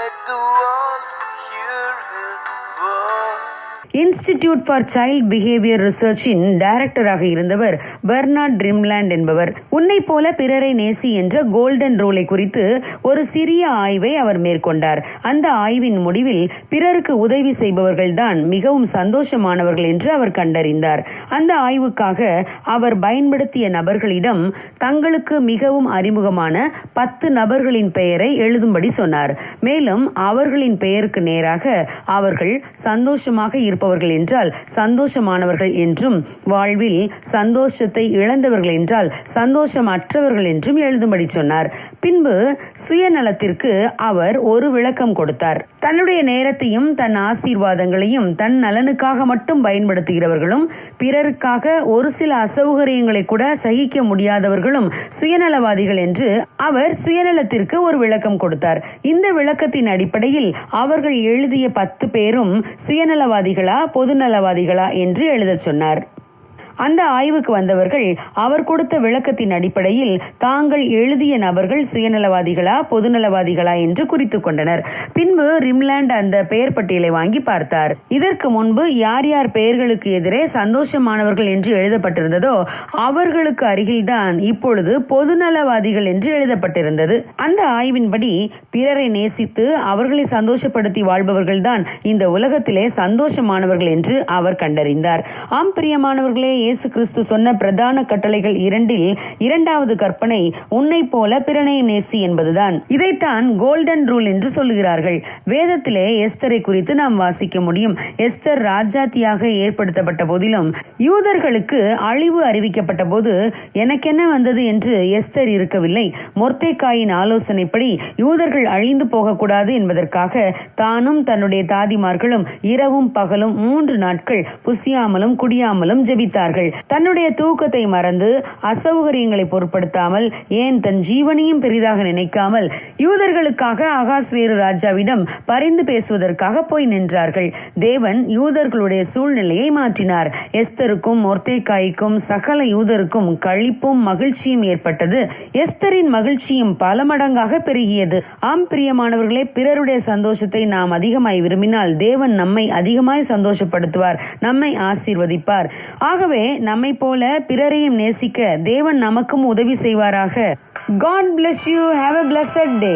let the world institute for child behaviour ரிசர்ச்சின் டைரக்டராக இருந்தவர் Bernard ட்ரிம்லேண்ட் என்பவர். உன்னை போல பிறரை நேசி என்ற கோல்டன் ரூலை குறித்து ஒரு சிறிய ஆய்வை அவர் மேற்கொண்டார். அந்த ஆய்வின் முடிவில் பிறருக்கு உதவி செய்பவர்கள்தான் மிகவும் சந்தோஷமானவர்கள் என்று அவர் கண்டறிந்தார். அந்த ஆய்வுக்காக அவர் பயன்படுத்திய நபர்களிடம் தங்களுக்கு மிகவும் அறிமுகமான பத்து நபர்களின் பெயரை எழுதும்படி சொன்னார். மேலும் அவர்களின் பெயருக்கு நேராக அவர்கள் சந்தோஷமாக இருப்பவர்கள் என்றால் சந்தோஷமானவர்கள் என்றும் வாழ்வில் சந்தோஷத்தை இழந்தவர்கள் என்றால் சந்தோஷமற்றவர்கள் என்றும் எழுதும்படி சொன்னார். பின்பு சுயநலத்திற்கு அவர் ஒரு விளக்கம் கொடுத்தார். தன்னுடைய நேரத்தையும் தன் ஆசீர்வாதங்களையும் தன் நலனுக்காக மட்டும் பயன்படுத்துகிறவர்களும் பிறருக்காக ஒரு சில அசௌகரியங்களை கூட சகிக்க முடியாதவர்களும் சுயநலவாதிகள் என்று அவர் சுயநலத்திற்கு ஒரு விளக்கம் கொடுத்தார். இந்த விளக்கத்தின் அடிப்படையில் அவர்கள் எழுதிய பத்து பேரும் சுயநலவாதிகள் பொதுநலவாதிகளா என்று எழுதச் சொன்னார். அந்த ஆய்வுக்கு வந்தவர்கள் அவர் கொடுத்த விளக்கத்தின் அடிப்படையில் தாங்கள் எழுதிய நபர்கள் சுயநலவாதிகளா பொதுநலவாதிகளா என்று குறித்து கொண்டனர். பின்பு ரிம்லாண்ட் அந்த பெயர் பட்டியலை வாங்கி பார்த்தார். இதற்கு முன்பு யார் யார் பெயர்களுக்கு எதிரே சந்தோஷமானவர்கள் என்று எழுதப்பட்டிருந்ததோ அவர்களுக்கு அருகில்தான் இப்பொழுது பொதுநலவாதிகள் என்று எழுதப்பட்டிருந்தது. அந்த ஆய்வின்படி பிறரை நேசித்து அவர்களை சந்தோஷப்படுத்தி வாழ்பவர்கள்தான் இந்த உலகத்திலே சந்தோஷமானவர்கள் என்று அவர் கண்டறிந்தார். ஆம் பிரியமானவர்களே இயேசு கிறிஸ்து சொன்ன பிரதான கட்டளைகள் இரண்டில் இரண்டாவது கற்பனை உன்னை போல பிறனை நேசி என்பதுதான். இதைத்தான் கோல்டன் ரூல் என்று சொல்லுகிறார்கள். வேதத்திலே எஸ்தரை குறித்து நாம் வாசிக்க முடியும். எஸ்தர் ராஜாத்தியாக ஏற்படுத்தப்பட்ட போதிலும் யூதர்களுக்கு அழிவு அறிவிக்கப்பட்ட போது எனக்கென்ன வந்தது என்று எஸ்தர் இருக்கவில்லை. மொர்த்தேக்காயின் ஆலோசனைப்படி யூதர்கள் அழிந்து போகக்கூடாது என்பதற்காக தானும் தன்னுடைய தாதிமார்களும் இரவும் பகலும் மூன்று நாட்கள் புசியாமலும் குடியாமலும் ஜெபித்தார்கள். தன்னுடைய தூக்கத்தை மறந்து அசௌகரியங்களை பொருட்படுத்தாமல் ஏன் தன் ஜீவனையும் பெரிதாக நினைக்காமல் யூதர்களுக்காக அகாஸ்வேரு ராஜாவிடம் பரிந்து பேசுவதற்காக போய் நின்றார்கள். தேவன் யூதர்களுடைய சூழ்நிலையை மாற்றினார். எஸ்தருக்கும் மொர்த்தேக்காய்க்கும் சகல யூதருக்கும் கழிப்பும் மகிழ்ச்சியும் ஏற்பட்டது. எஸ்தரின் மகிழ்ச்சியும் பல மடங்காக பெருகியது. ஆம் பிரியமானவர்களே பிறருடைய சந்தோஷத்தை நாம் அதிகமாய் விரும்பினால் தேவன் நம்மை அதிகமாய் சந்தோஷப்படுத்துவார் நம்மை ஆசீர்வதிப்பார். ஆகவே நம்மை போல பிறரையும் நேசிக்க தேவன் நமக்கும் உதவி செய்வாராக. God bless you have a blessed day